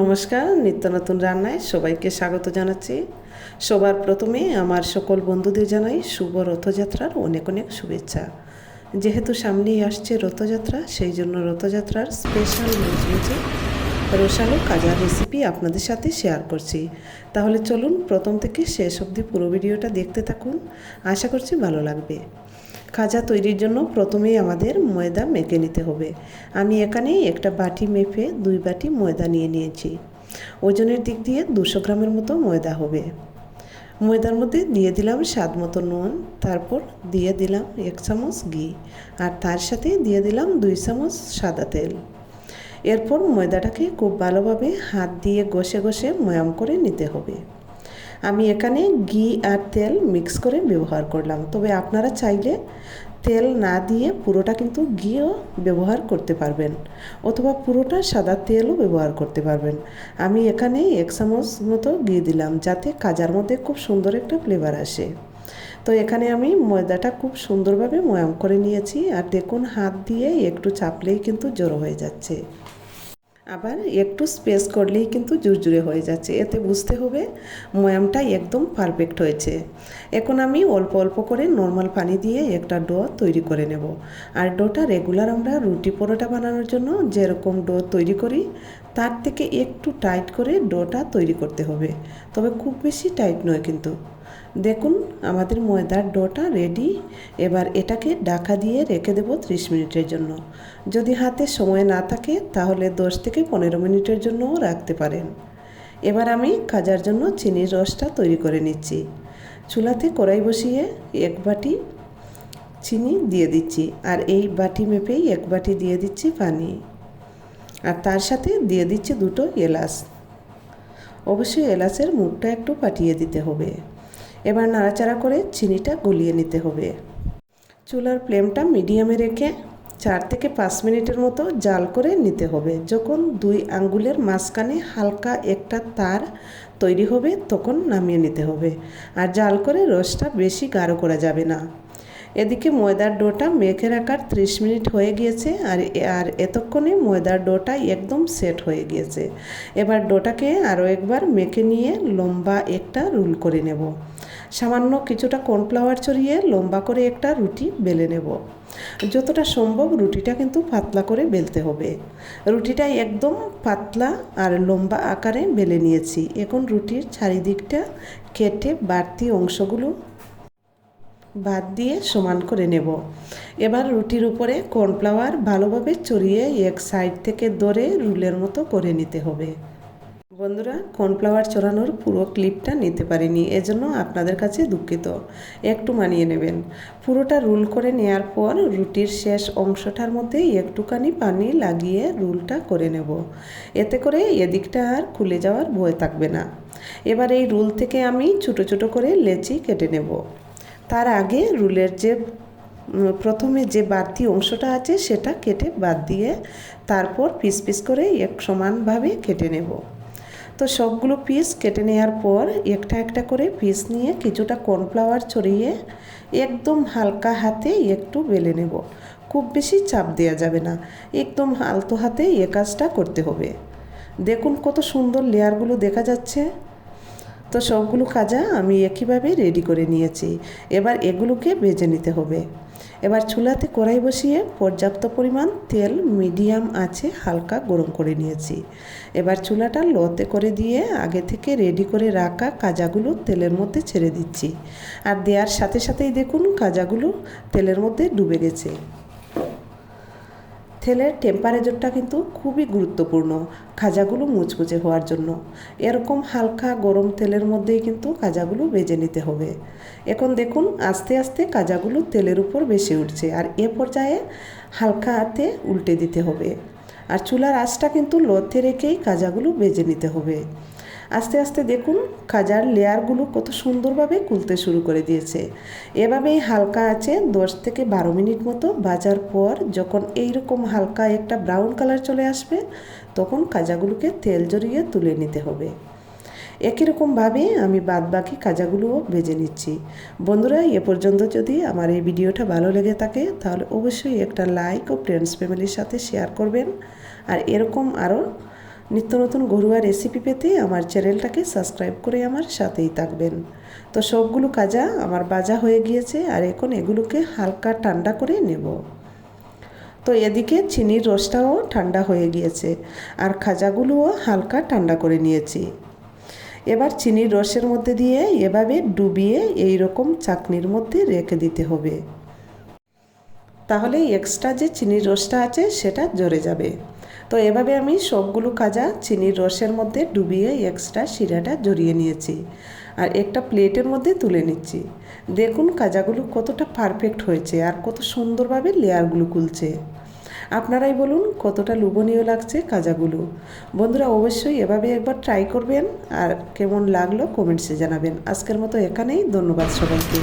নমস্কার, নিত্য নতুন রান্নায় সবাইকে স্বাগত জানাচ্ছি। সবার প্রথমে আমার সকল বন্ধুদের জানাই শুভ রথযাত্রার অনেক অনেক শুভেচ্ছা। যেহেতু সামনেই আসছে রথযাত্রা, সেই জন্য রথযাত্রার স্পেশাল মুচমুচে রসালো কাজার রেসিপি আপনাদের সাথে শেয়ার করছি। তাহলে চলুন প্রথম থেকে শেষ অবধি পুরো ভিডিওটা দেখতে থাকুন। আশা করছি ভালো লাগবে। খাজা তৈরির জন্য প্রথমেই আমাদের ময়দা মেখে নিতে হবে। আমি এখানে একটা বাটি মেপে দুই বাটি ময়দা নিয়ে নিয়েছি। ওজনের দিক দিয়ে দুশো গ্রামের মতো ময়দা হবে। ময়দার মধ্যে দিয়ে দিলাম স্বাদ মতো নুন, তারপর দিয়ে দিলাম এক চামচ ঘি, আর তার সাথে দিয়ে দিলাম দুই চামচ সাদা তেল। এরপর ময়দাটাকে খুব ভালোভাবে হাত দিয়ে ঘষে ঘষে ময়াম করে নিতে হবে। আমি এখানে ঘি আর তেল মিক্স করে ব্যবহার করলাম। তবে আপনারা চাইলে তেল না দিয়ে পুরোটা কিন্তু ঘিও ব্যবহার করতে পারবেন, অথবা পুরোটা সাদা তেলও ব্যবহার করতে পারবেন। আমি এখানে এক চামচ মতো ঘি দিলাম, যাতে কাজার মধ্যে খুব সুন্দর একটা ফ্লেভার আসে। তো এখানে আমি ময়দাটা খুব সুন্দরভাবে ময়াম করে নিয়েছি, আর দেখুন হাত দিয়ে একটু চাপলেই কিন্তু জড়ো হয়ে যাচ্ছে। আবার একটু স্পেস করলেই কিন্তু জুরজুরে হয়ে যাচ্ছে। এতে বুঝতে হবে ময়ামটা একদম পারফেক্ট হয়েছে। এখন আমি অল্প অল্প করে নর্মাল পানি দিয়ে একটা ডো তৈরি করে নেব। আর ডোটা রেগুলার আমরা রুটি পরোটা বানানোর জন্য যেরকম ডো তৈরি করি, তার থেকে একটু টাইট করে ডোটা তৈরি করতে হবে। তবে খুব বেশি টাইট নয় কিন্তু। দেখুন, আমাদের ময়দার ডোটা রেডি এবার এটাকে ডাকা দিয়ে রেখে দেবো ত্রিশ মিনিটের জন্য। যদি হাতে সময় না থাকে, তাহলে দশ থেকে পনেরো মিনিটের জন্যও রাখতে পারেন। এবার আমি খাজার জন্য চিনির রসটা তৈরি করে নিচ্ছি। চুলাতে কড়াই বসিয়ে এক বাটি চিনি দিয়ে দিচ্ছি, আর এই বাটি মেপেই এক বাটি দিয়ে দিচ্ছি পানি। আর তার সাথে দিয়ে দিচ্ছি দুটো এলাচ। অবশ্যই এলাচের মুখটা একটু পাঠিয়ে দিতে হবে। এবার নাড়াচাড়া করে চিনিটা গলিয়ে নিতে হবে। চুলার ফ্লেমটা মিডিয়ামে রেখে চার থেকে পাঁচ মিনিটের মতো জাল করে নিতে হবে। যখন দুই আঙ্গুলের মাঝখানে হালকা একটা তার তৈরি হবে, তখন নামিয়ে নিতে হবে। আর জাল করে রসটা বেশি গাঢ় করা যাবে না। এদিকে ময়দার ডোটা মেখে রাখার ত্রিশ মিনিট হয়ে গিয়েছে আর আর এতক্ষণে ময়দার ডোটা একদম সেট হয়ে গিয়েছে। এবার ডোটাকে আরও একবার মেখে নিয়ে লম্বা একটা রুল করে নেব। সামান্য কিছুটা কর্নফ্লাওয়ার ছড়িয়ে লম্বা করে একটা রুটি বেলে নেব। যতটা সম্ভব রুটিটা কিন্তু পাতলা করে বেলতে হবে। রুটিটা একদম পাতলা আর লম্বা আকারে বেলে নিয়েছি। এখন রুটির চারিদিকটা কেটে বাড়তি অংশগুলো বাদ দিয়ে সমান করে নেব। এবার রুটির উপরে কর্নফ্লাওয়ার ভালোভাবে চড়িয়ে এক সাইড থেকে ধরে রুলের মতো করে নিতে হবে। বন্ধুরা কর্নফ্লাওয়ার চড়ানোর পুরো ক্লিপটা নিতে পারিনি, এজন্য আপনাদের কাছে দুঃখিত। একটু মানিয়ে নেবেন। পুরোটা রুল করে নেয়ার পর রুটির শেষ অংশটার মধ্যে একটুখানি পানি লাগিয়ে রুলটা করে নেব। এতে করে এদিকটা আর খুলে যাওয়ার ভয় থাকবে না। এবার এই রুল থেকে আমি ছোটো ছোটো করে লেচি কেটে নেব। তার আগে রুলের যে প্রথমে যে বাড়তি অংশটা আছে সেটা কেটে বাদ দিয়ে তারপর পিস পিস করে এক সমানভাবে কেটে নেব। তো সবগুলো পিস কেটে নেওয়ার পর একটা একটা করে পিস নিয়ে কিছুটা কর্নফ্লাওয়ার ছড়িয়ে একদম হালকা হাতে একটু বেলে নেব। খুব বেশি চাপ দেওয়া যাবে না। একদম আলতো হাতে এ কাজটা করতে হবে। দেখুন কত সুন্দর লেয়ারগুলো দেখা যাচ্ছে। তো সবগুলো খাজা আমি একইভাবে রেডি করে নিয়েছি। এবার এগুলোকে ভেজে নিতে হবে। এবার চুলাতে কড়াই বসিয়ে পর্যাপ্ত পরিমাণ তেল মিডিয়াম আছে হালকা গরম করে নিয়েছি। এবার চুলাটা লতে করে দিয়ে আগে থেকে রেডি করে রাখা কাজাগুলো তেলের মধ্যে ছেড়ে দিচ্ছি। আর দেওয়ার সাথে সাথেই দেখুন কাজাগুলো তেলের মধ্যে ডুবে গেছে। তেলের টেম্পারেচারটা কিন্তু খুবই গুরুত্বপূর্ণ, খাজাগুলো মুচমুচে হওয়ার জন্য। এরকম হালকা গরম তেলের মধ্যেই কিন্তু কাজাগুলো বেজে নিতে হবে। এখন দেখুন, আস্তে আস্তে কাজাগুলো তেলের উপর বেশি উঠছে আর এ পর্যায়ে হালকা হাতে উল্টে দিতে হবে। আর চুলার আঁচটা কিন্তু লোতে রেখেই কাজাগুলো বেজে নিতে হবে। আস্তে আস্তে দেখুন, খাজার লেয়ারগুলো কত সুন্দরভাবে খুলতে শুরু করে দিয়েছে। এভাবেই হালকা আছে দশ থেকে বারো মিনিট মতো। ভাজার পর যখন এইরকম হালকা একটা ব্রাউন কালার চলে আসবে, তখন কাজাগুলোকে তেল জড়িয়ে তুলে নিতে হবে। একই রকমভাবে আমি বাদ বাকি কাজাগুলোও ভেজে নিচ্ছি। বন্ধুরা, এ পর্যন্ত যদি আমার এই ভিডিওটা ভালো লেগে থাকে, তাহলে অবশ্যই একটা লাইক ও ফ্রেন্ডস ফ্যামিলির সাথে শেয়ার করবেন। আর এরকম আরও নিত্য নতুন ঘরোয়া রেসিপি পেতে আমার চ্যানেলটাকে সাবস্ক্রাইব করে আমার সাথেই থাকবেন। তো সবগুলো কাজা আমার বাজা হয়ে গিয়েছে আর এখন এগুলোকে হালকা ঠান্ডা করে নেব। তো এদিকে চিনির রসটাও ঠান্ডা হয়ে গিয়েছে আর খাজাগুলোও হালকা ঠান্ডা করে নিয়েছি। এবার চিনির রসের মধ্যে দিয়ে এভাবে ডুবিয়ে এই রকম চাকনির মধ্যে রেখে দিতে হবে। তাহলে এক্সট্রা যে চিনির রসটা আছে সেটা জড়ে যাবে। তো এভাবে আমি সবগুলো কাজা চিনির রসের মধ্যে ডুবিয়ে এক্সট্রা শিরাটা জড়িয়ে নিয়েছি আর একটা প্লেটের মধ্যে তুলে নিচ্ছি। দেখুন কাজাগুলো কতটা পারফেক্ট হয়েছে আর কত সুন্দরভাবে লেয়ারগুলো খুলছে আপনারাই বলুন কতটা লোভনীয় লাগছে কাজাগুলো বন্ধুরা অবশ্যই এভাবে একবার ট্রাই করবেন আর কেমন লাগল কমেন্টসে জানাবেন। আজকের মতো এখানেই, ধন্যবাদ সবাইকে।